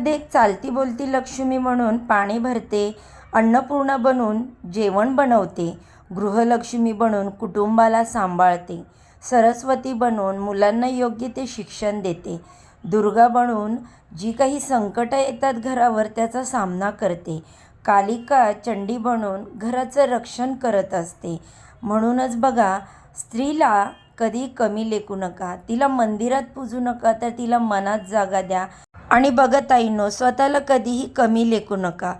घरामध्ये एक चालती बोलती लक्ष्मी म्हणून पाणी भरते अन्नपूर्ण बनून जेवण बनवते गृहलक्ष्मी बनून कुटुंबाला सांभाळते सरस्वती बनून मुलांना योग्य ते शिक्षण देते दुर्गा बनून जी काही संकटं येतात घरावर त्याचा सामना करते कालिका चंडी बनून घराचं रक्षण करत असते. म्हणूनच बघा स्त्रीला कधी कमी लेखू नका तिला मंदिरात पूजू नका तर तिला मनात जागा द्या. आणि बघत आईनो स्वतःला कधीही कमी लेखू नका.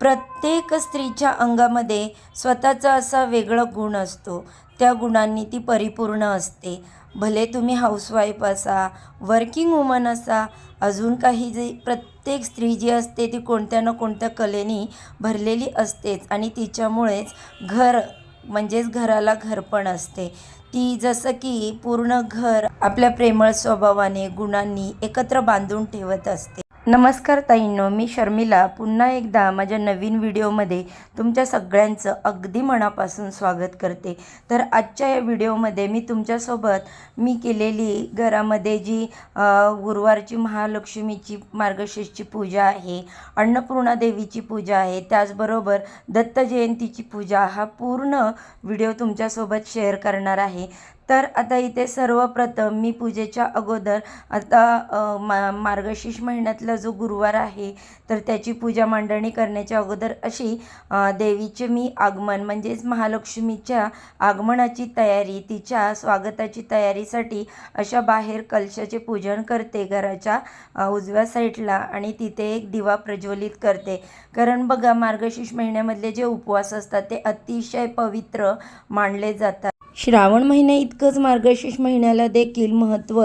प्रत्येक स्त्रीच्या अंगामध्ये स्वतःचा असा वेगळा गुण असतो. त्या गुणांनी ती परिपूर्ण असते. भले तुम्ही हाऊसवाईफ असा वर्किंग वुमन असा अजून काही जे प्रत्येक स्त्री जी असते ती कोणत्या ना कोणत्या कलेनी भरलेली असतेच आणि तिच्यामुळेच घर म्हणजेच घराला घरपण असते. ती जसं की पूर्ण घर आपल्या प्रेमळ स्वभावाने गुणांनी एकत्र बांधून ठेवत असते. नमस्कार ताईंनो मी शर्मिला. पुन्हा एकदा माझ्या नवीन व्हिडिओमध्ये तुमच्या सगळ्यांचं अगदी मनापासून स्वागत करते. तर आजच्या या व्हिडिओमध्ये मी तुमच्यासोबत मी केलेली घरामध्ये जी गुरुवारची महालक्ष्मीची मार्गशीर्षची पूजा आहे अन्नपूर्णा देवीची पूजा आहे त्याचबरोबर दत्त जयंतीची पूजा हा पूर्ण व्हिडिओ तुमच्यासोबत शेअर करणार आहे. तर आता इथे सर्वप्रथम मी पूजेच्या अगोदर आता मा मार्गशीर्ष महिन्यातला जो गुरुवार आहे तर त्याची पूजा मांडणी करण्याच्या अगोदर अशी देवीचे मी आगमन म्हणजेच महालक्ष्मीच्या आगमनाची तयारी तिच्या स्वागताची तयारीसाठी अशा बाहेर कलशाचे पूजन करते घराच्या उजव्या साईडला आणि तिथे एक दिवा प्रज्वलित करते. कारण बघा मार्गशीर्ष महिन्यामधले जे उपवास असतात ते अतिशय पवित्र मानले जातात. श्रावण महिन्या इतकंच मार्गशीर्ष महिन्याला देखील महत्त्व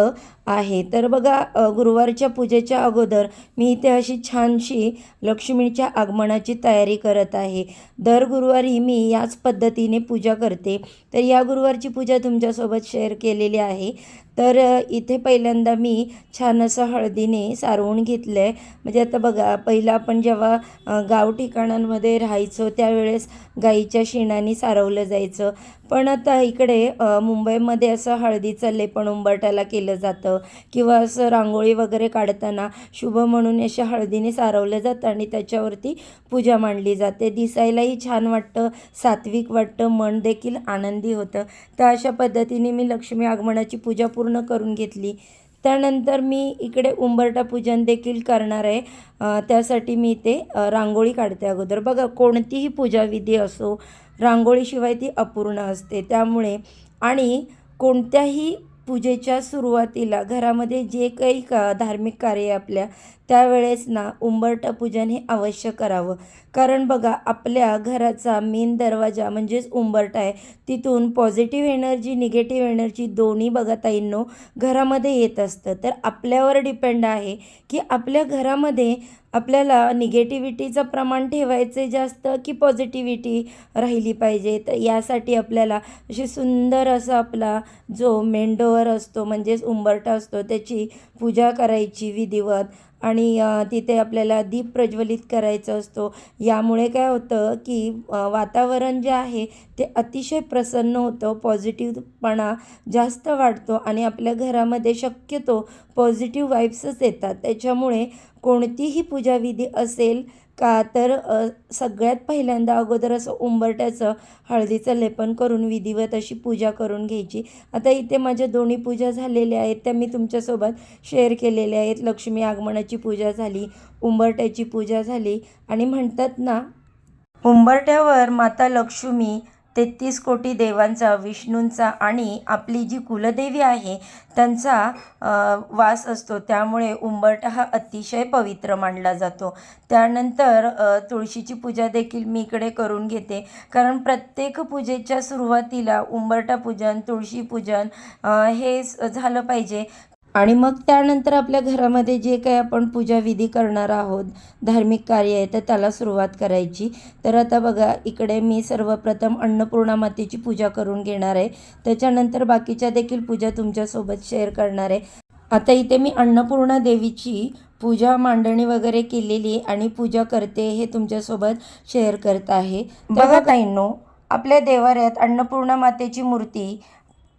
आहे. तर बघा गुरुवारच्या पूजेच्या अगोदर मी इथे अशी छानशी लक्ष्मीच्या आगमनाची तयारी करत आहे. दर गुरुवारी मी याच पद्धतीने पूजा करते. तर या गुरुवारची पूजा तुमच्यासोबत शेअर केलेली आहे. तर इथे पहिल्यांदा मी छान असं हळदीने सारवून घेतलं आहे म्हणजे आता बघा पहिलं आपण जेव्हा गाव ठिकाणांमध्ये राहायचो त्यावेळेस गाईच्या शेणाने सारवलं जायचं. पण आता इकडे मुंबईमध्ये असं हळदीचं लेपण उंबरट्याला केलं जातं. किंवा असं रांगोळी वगैरे काढताना शुभ म्हणून अशा हळदीने सारवलं जातं आणि त्याच्यावरती पूजा मांडली जाते. दिसायलाही छान वाटतं सात्विक वाटतं मन देखील आनंदी होतं. तर अशा पद्धतीने मी लक्ष्मी आगमनाची पूजा पूर्ण करून घेतली. त्यानंतर मी इकडे उंबरटा पूजन देखील करणार आहे. त्यासाठी मी इथे रांगोळी काढते अगोदर. बघा कोणतीही पूजाविधी असो रांगोळीशिवाय ती अपूर्ण असते. त्यामुळे आणि कोणत्याही पूजेच्या सुरुवातीला घरामध्ये जे काही का धार्मिक कार्य आपल्या त्यावेळेस ना उंबरटा पूजन हे अवश्य करावं. कारण बघा आपल्या घराचा मेन दरवाजा म्हणजेच उंबरटा आहे. तिथून पॉझिटिव्ह एनर्जी निगेटिव्ह एनर्जी दोन्ही बघा ताईंनो घरामध्ये येत असतं. तर आपल्यावर डिपेंड आहे की आपल्या घरामध्ये आपल्याला निगेटिव्हिटीचं प्रमाण ठेवायचे जास्त की पॉझिटिव्हिटी राहिली पाहिजे? तर यासाठी आपल्याला अशी सुंदर असा आपला जो मेंढोवर असतो म्हणजेच उंबरठा असतो त्याची पूजा करायची विधिवत. आणि तिथे आपल्याला दीप प्रज्वलित करायचा असतो. यामुळे काय होतं की वातावरण जे आहे ते अतिशय प्रसन्न होतं पॉझिटिव्हपणा जास्त वाढतो आणि आपल्या घरामध्ये शक्यतो पॉझिटिव्ह वाईब्सच येतात. त्याच्यामुळे कोणतीही पूजाविधी असेल का? तर सगळ्यात पहिल्यांदा अगोदर असं उंबरट्याचं हळदीचं लेपन करून विधिवत अशी पूजा करून घ्यायची. आता इथे माझ्या दोन्ही पूजा झालेल्या आहेत त्या मी तुमच्यासोबत शेअर केलेल्या आहेत. लक्ष्मी आगमनाची पूजा झाली उंबरट्याची पूजा झाली. आणि म्हणतात ना उंबरट्यावर माता लक्ष्मी तेहतीस कोटी देवांचा विष्णूंचा आणि आपली जी कुलदेवी आहे त्यांचा वास असतो. त्यामुळे उंबरठा हा अतिशय पवित्र मानला जातो. त्यानंतर तुळशीची पूजा देखील मी इकडे करून घेते. कारण प्रत्येक पूजेच्या सुरुवातीला उंबरठा पूजन तुळशी पूजन हे स- झालं पाहिजे. आणि मग त्यानंतर आपल्या घरामध्ये जे काही आपण पूजाविधी करणार आहोत धार्मिक कार्य आहे तर त्याला सुरुवात करायची. तर आता बघा इकडे मी सर्वप्रथम अन्नपूर्णा मातेची पूजा करून घेणार आहे. त्याच्यानंतर बाकीच्या देखील पूजा तुमच्यासोबत शेअर करणार आहे. आता इथे मी अन्नपूर्णा देवीची पूजा मांडणी वगैरे केलेली आणि पूजा करते हे तुमच्यासोबत शेअर करत आहे. बघा ताईंनो आपल्या देवाऱ्यात अन्नपूर्णा मातेची मूर्ती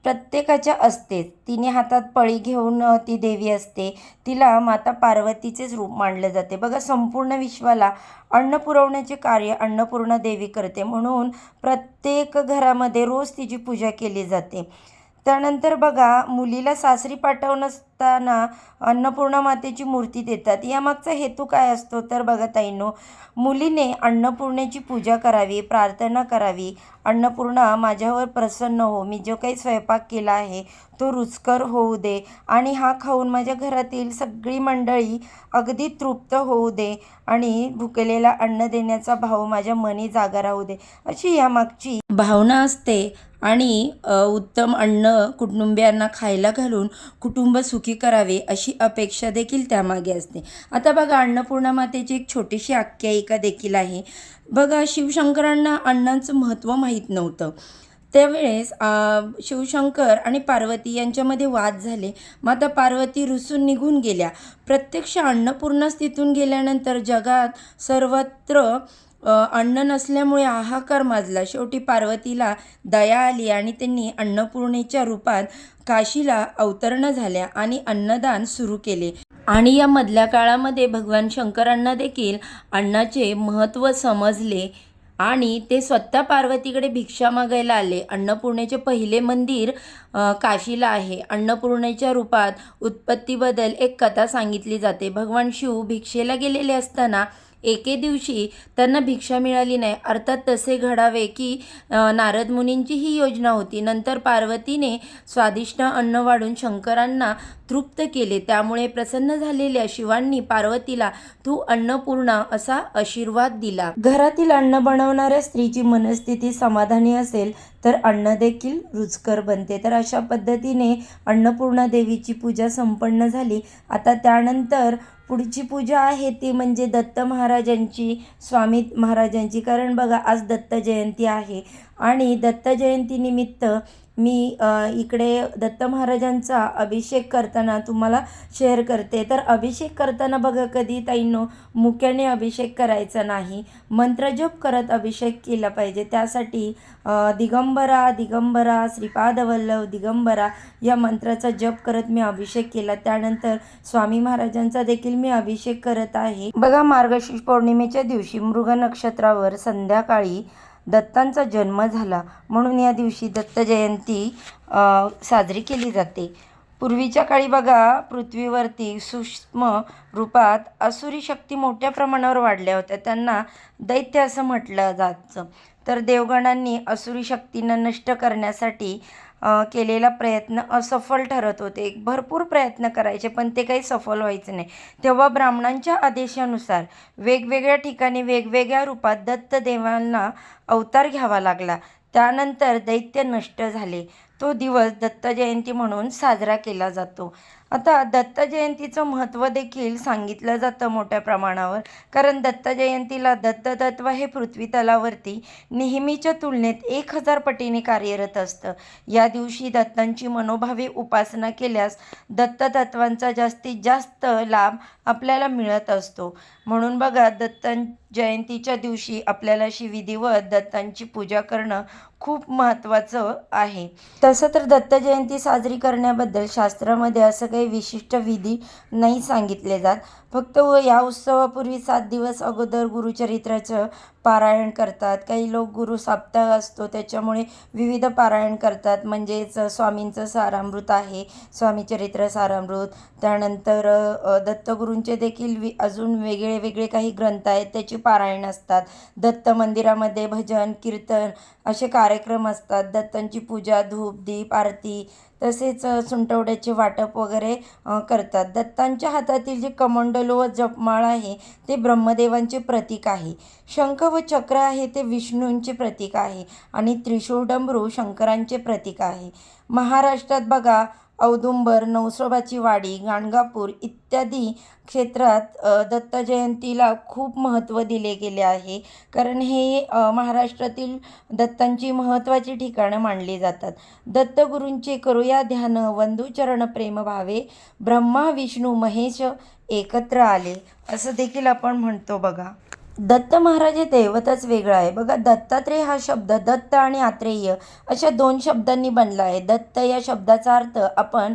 प्रत्येकाच्या असतेच. तिने हातात पळी घेऊन ती देवी असते. तिला माता पार्वतीचेच रूप मानले जाते. बघा संपूर्ण विश्वाला अन्न पुरवण्याचे कार्य अन्नपूर्णा देवी करते. म्हणून प्रत्येक घरामध्ये रोज तिची पूजा केली जाते. त्यानंतर बघा मुलीला सासरी पाठवणं असताना अन्नपूर्णा मातेची मूर्ती देतात. यामागचा हेतू काय असतो? तर बघा आईनो मुलीने अन्नपूर्णेची पूजा करावी प्रार्थना करावी. अन्नपूर्णा माझ्यावर प्रसन्न हो मी जो काही स्वयंपाक केला आहे तो रुचकर होऊ दे. आणि हा खाऊन माझ्या घरातील सगळी मंडळी अगदी तृप्त होऊ दे आणि भुकेलेला अन्न देण्याचा भाव माझ्या मनी जागा राहू दे अशी यामागची भावना असते. आणि उत्तम अन्न कुटुंबियांना खायला घालून कुटुंब सुखी करावे अशी अपेक्षा देखील त्यामागे असते. आता बघा अन्नपूर्णा मातेची एक छोटीशी आख्यायिका देखील आहे. बघा शिवशंकरांना अण्णांचं महत्त्व माहीत नव्हतं. त्यावेळेस शिवशंकर आणि पार्वती यांच्यामध्ये वाद झाले. माता पार्वती रुसून निघून गेल्या. प्रत्यक्ष अन्नपूर्णाच तिथून गेल्यानंतर जगात सर्वत्र अन्न नसल्यामुळे हाहाकार माजला. शेवटी पार्वतीला दया आली आणि त्यांनी अन्नपूर्णेच्या रूपात काशीला अवतरण झाल्या आणि अन्नदान सुरू केले. आणि या मधल्या काळामध्ये भगवान शंकरांना देखील अन्नाचे महत्त्व समजले आणि ते स्वतः पार्वतीकडे भिक्षा मागायला आले. अन्नपूर्णेचे पहिले मंदिर काशीला आहे. अन्नपूर्णेच्या रूपात उत्पत्तीबद्दल एक कथा सांगितली जाते. भगवान शिव भिक्षेला गेलेले असताना एके दिवशी त्यांना भिक्षा मिळाली नाही. अर्थात तसे घडावे की नारद मुनींची ही योजना होती. नंतर पार्वतीने स्वादिष्ट अन्न वाढून शंकरांना तृप्त केले. त्यामुळे प्रसन्न झालेल्या शिवांनी पार्वतीला तू अन्नपूर्णा असा आशीर्वाद दिला. घरातील अन्न बनवणाऱ्या स्त्रीची मनस्थिती समाधानी असेल तर अन्न देखील रुचकर बनते. तर अशा पद्धतीने अन्नपूर्णा देवीची पूजा संपन्न झाली. आता त्यानंतर पुढची पूजा आहे ती म्हणजे दत्त महाराजांची स्वामी महाराजांची. कारण बघा आज दत्त जयंती आहे. आणि दत्त जयंतीनिमित्त मी इकडे दत्त महाराजांचा अभिषेक करताना तुम्हाला शेअर करते. तर अभिषेक करताना बघा कधी ताईंनो मुक्याने अभिषेक करायचा नाही. मंत्रजप करत अभिषेक केला पाहिजे. त्यासाठी दिगंबरा दिगंबरा श्रीपादवल्लभ दिगंबरा या मंत्राचा जप करत मी अभिषेक केला. त्यानंतर स्वामी महाराजांचा देखील मी अभिषेक करत आहे. बघा मार्गशीर्ष पौर्णिमेच्या दिवशी मृग नक्षत्रावर संध्याकाळी दत्तांचा जन्म झाला म्हणून या दिवशी दत्त जयंती साजरी केली जाते. पूर्वीच्या काळी बघा पृथ्वीवरती सूक्ष्म रूपात असुरी शक्ती मोठ्या प्रमाणावर वाढल्या होत्या. त्यांना दैत्य असं म्हटलं जायचं. तर देवगणांनी असुरी शक्तींना नष्ट करण्यासाठी केलेला प्रयत्न असफल ठरत होते. भरपूर प्रयत्न करायचे पण ते काही सफल व्हायचे नाही. तेव्हा ब्राह्मणांच्या आदेशानुसार वेगवेगळ्या ठिकाणी वेगवेगळ्या रूपात दत्त देवांना अवतार घ्यावा लागला. त्यानंतर दैत्य नष्ट झाले. तो दिवस दत्त जयंती म्हणून साजरा केला जातो. आता दत्त जयंतीचं महत्त्व देखील सांगितलं जातं मोठ्या प्रमाणावर. कारण दत्त जयंतीला दत्ततत्व हे पृथ्वी तलावरती नेहमीच्या तुलनेत एक हजार पटीने कार्यरत असतं. या दिवशी दत्तांची मनोभावी उपासना केल्यास दत्ततत्वांचा जास्तीत जास्त लाभ आपल्याला मिळत असतो. म्हणून बघा दत्त जयंतीच्या दिवशी आपल्याला अशी विधिवत दत्तांची पूजा करणं खूप महत्त्वाचं आहे. तसं तर दत्त जयंती साजरी करण्याबद्दल शास्त्रामध्ये असं काही विशिष्ट विधी नाही सांगितले जात. फक्त व या उत्सवापूर्वी सात दिवस अगोदर गुरुचरित्राचं पारायण करतात. काही लोक गुरु साप्ताह असतो त्याच्यामुळे विविध पारायण करतात. म्हणजेच स्वामींचं सारामृत आहे स्वामीचरित्र सारामृत. त्यानंतर दत्तगुरूंचे देखील वि अजून वेगळे वेगळे काही ग्रंथ आहेत त्याची पारायण असतात. दत्त मंदिरामध्ये भजन कीर्तन असे कार्यक्रम असतात. दत्तांची पूजा धूप दीप आरती तसेच सुंटवड्याचे वाटप वगैरे करतात. दत्तांच्या हातातील जे कमंडलो व जपमाळ आहे ते ब्रह्मदेवांचे प्रतीक आहे. शंख व चक्र आहे ते विष्णूंचे प्रतीक आहे आणि त्रिशूळ डमरू शंकरांचे प्रतीक आहे. महाराष्ट्रात बघा औदुंबर नवसोबाची वाडी गाणगापूर इत्यादी क्षेत्रात दत्तजयंतीला दत्त जयंतीला खूप महत्त्व दिले गेले आहे. कारण हे महाराष्ट्रातील दत्तांची महत्त्वाची ठिकाणं मानली जातात. दत्तगुरूंचे करूया ध्यान वंधुचरण प्रेम भावे ब्रह्मा विष्णू महेश एकत्र आले. असं देखील आपण म्हणतो बघा. दत्त महाराज हे दैवतच वेगळं आहे. बघा दत्तात्रेय हा शब्द दत्त आणि आत्रेय अशा दोन शब्दांनी बनला आहे. दत्त या शब्दाचा अर्थ आपण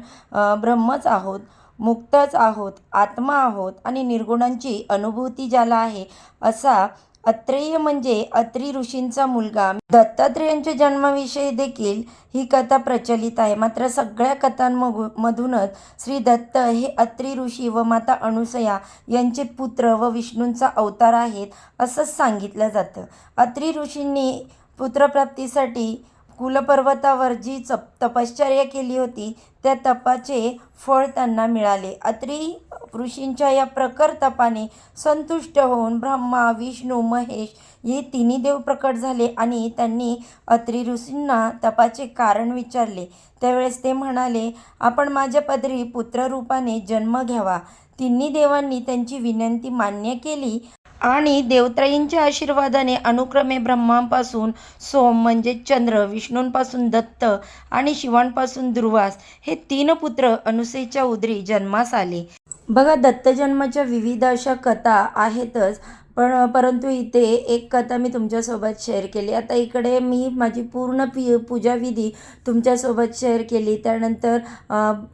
ब्रह्मच आहोत मुक्तच आहोत आत्मा आहोत आणि निर्गुणांची अनुभूती ज्याला आहे असा अत्रेय म्हणजे अत्री ऋषींचा मुलगा. दत्तात्रेयांच्या जन्माविषयी देखील ही कथा प्रचलित आहे. मात्र सगळ्या कथांमधूनच श्री दत्त हे अत्री ऋषी व माता अनुसया यांचे पुत्र व विष्णूंचा अवतार आहेत असंच सांगितलं जातं. अत्री ऋषींनी पुत्रप्राप्तीसाठी कुलपर्वतावर जी चप तपश्चर्या केली होती त्या तपाचे फळ त्यांना मिळाले. अत्री ऋषींच्या या प्रखर तपाने संतुष्ट होऊन ब्रह्मा विष्णू महेश हे तिन्ही देव प्रकट झाले आणि त्यांनी अत्री ऋषींना तपाचे कारण विचारले. त्यावेळेस ते म्हणाले आपण माझ्या पदरी पुत्ररूपाने जन्म घ्यावा. तिन्ही देवांनी त्यांची विनंती मान्य केली. आणि देवत्राईंच्या आशीर्वादाने अनुक्रमे ब्रह्मांपासून सोम म्हणजे चंद्र विष्णूंपासून दत्त आणि शिवांपासून दुर्वास हे तीन पुत्र अनुसेच्या उदरी जन्मास आले. बघा दत्त जन्माच्या विविध अशा कथा आहेतच. पण परंतु इथे एक कथा मी तुमच्यासोबत शेअर केली. आता इकडे मी माझी पूर्ण पी पूजाविधी तुमच्यासोबत शेअर केली. त्यानंतर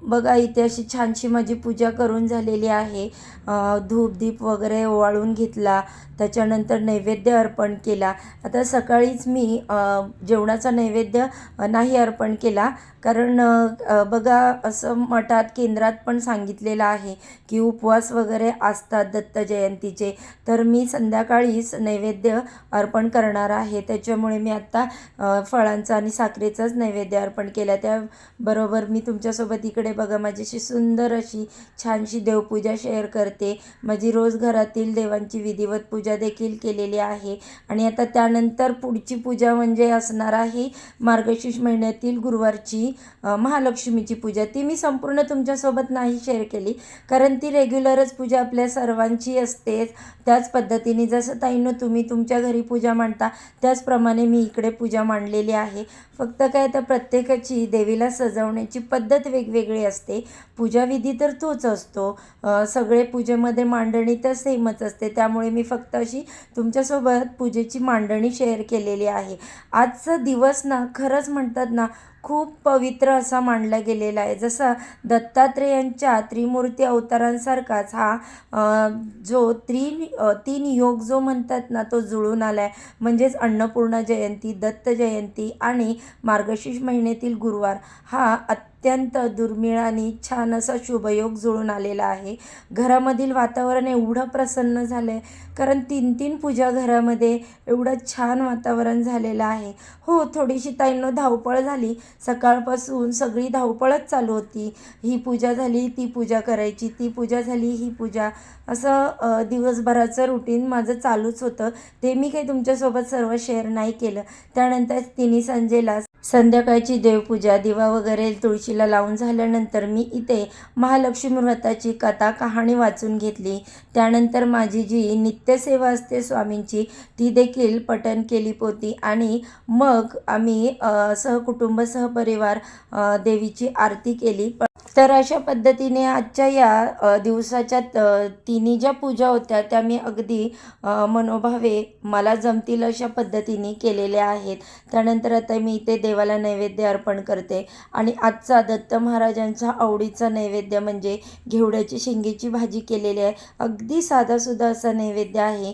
बघा इथे अशी छानशी माझी पूजा करून झालेली आहे. धूपदीप धूप दीप वगैरे ओवाळून घेतला. त्याच्यानंतर नैवेद्य अर्पण केला. आता सकाळीच मी जेवणाचा नैवेद्य नाही अर्पण केला. कारण बघा असं मठात केंद्रात पण सांगितलेलं आहे की उपवास वगैरे असतात दत्त जयंतीचे. तर मी संध्याकाळीच नैवेद्य अर्पण करणार आहे. त्याच्यामुळे मी आत्ता फळांचा आणि साखरेचाच नैवेद्य अर्पण केला. त्याबरोबर मी तुमच्यासोबत इकडे बघा माझीशी सुंदर अशी छानशी देवपूजा शेअर करते. माझी रोज घरातील देवांची विधिवत पूजा देखील केलेली आहे. आणि आता त्यानंतर पुढची पूजा म्हणजे असणार आहे मार्गशीर्ष महिन्यातील गुरुवारची महालक्ष्मीची पूजा. ती मी संपूर्ण तुमच्यासोबत नाही शेअर केली कारण ती रेग्युलरच पूजा आपल्या सर्वांची असते त्याच पद्धतीने जसं ताईनं तुम्ही तुमच्या घरी पूजा मांडता त्याचप्रमाणे मी इकडे पूजा मांडलेली आहे. फक्त काय तर प्रत्येकाची देवीला सजवण्याची पद्धत वेगवेगळी असते. पूजाविधी तर तोच असतो. सगळे पूजेमध्ये मांडणी तर सेमच असते. त्यामुळे मी फक्त अशी तुमच्यासोबत पूजेची मांडणी शेअर केलेली आहे. आजचा दिवस ना खरंच म्हणतात ना खूप पवित्र असा मानला गेलेला आहे. जसा दत्तात्रेयांच्या त्रिमूर्ती अवतारांसारखाच हा जो त्रि तीन योग जो म्हणतात ना तो जुळून आला आहे म्हणजेच अन्नपूर्णा जयंती दत्त जयंती आणि मार्गशीर्ष महिन्यातील गुरुवार हा अत्यंत दुर्मिळ आणि छान असा शुभयोग जुळून आलेला आहे. घरामधील वातावरण एवढं प्रसन्न झालं आहे कारण तीन तीन पूजा घरामध्ये एवढं छान वातावरण झालेलं आहे. हो थोडीशी ताईंनो धावपळ झाली. सकाळपासून सगळी धावपळच चालू होती. ही पूजा झाली ती पूजा करायची ती पूजा झाली ही पूजा. असं दिवसभराचं रुटीन माझं चालूच होतं. ते मी काही तुमच्यासोबत सर्व शेअर नाही केलं. त्यानंतर तिन्ही संजेला संध्याकाळची देवपूजा दिवा वगैरे तुळशीला लावून झाल्यानंतर मी इथे महालक्ष्मी व्रताची कथा कहाणी वाचून घेतली. त्यानंतर माझी जी नित्यसेवा असते स्वामींची ती देखील पठण केली होती आणि मग आम्ही सहकुटुंब सहपरिवार देवीची आरती केली. प- तर अशा पद्धतीने आजच्या या दिवसाच्या तिन्ही ज्या पूजा होत्या त्या मी अगदी मनोभावे मला जमतील अशा पद्धतीने केलेल्या आहेत. त्यानंतर आता मी इथे देवाला नैवेद्य अर्पण करते. आणि आजचा दत्त महाराजांचा आवडीचा नैवेद्य म्हणजे घेवड्याची शेंगेची भाजी केलेली आहे. अगदी साधासुद्धा असा नैवेद्य आहे.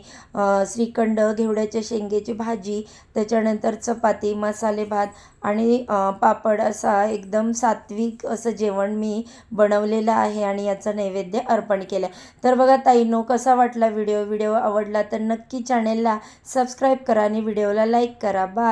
श्रीखंड घेवड्याच्या शेंगेची भाजी त्याच्यानंतर चपाती मसाले भात आणि पापड असा एकदम सात्विक असं जेवण जेवण मी बनवलेलं आहे आणि याचा नैवेद्य अर्पण केलं. तर बघा ताईनो कसा वाटला व्हिडिओ? व्हिडिओ आवडला तर नक्की चॅनेलला सबस्क्राईब करा आणि व्हिडिओला लाईक करा. बाय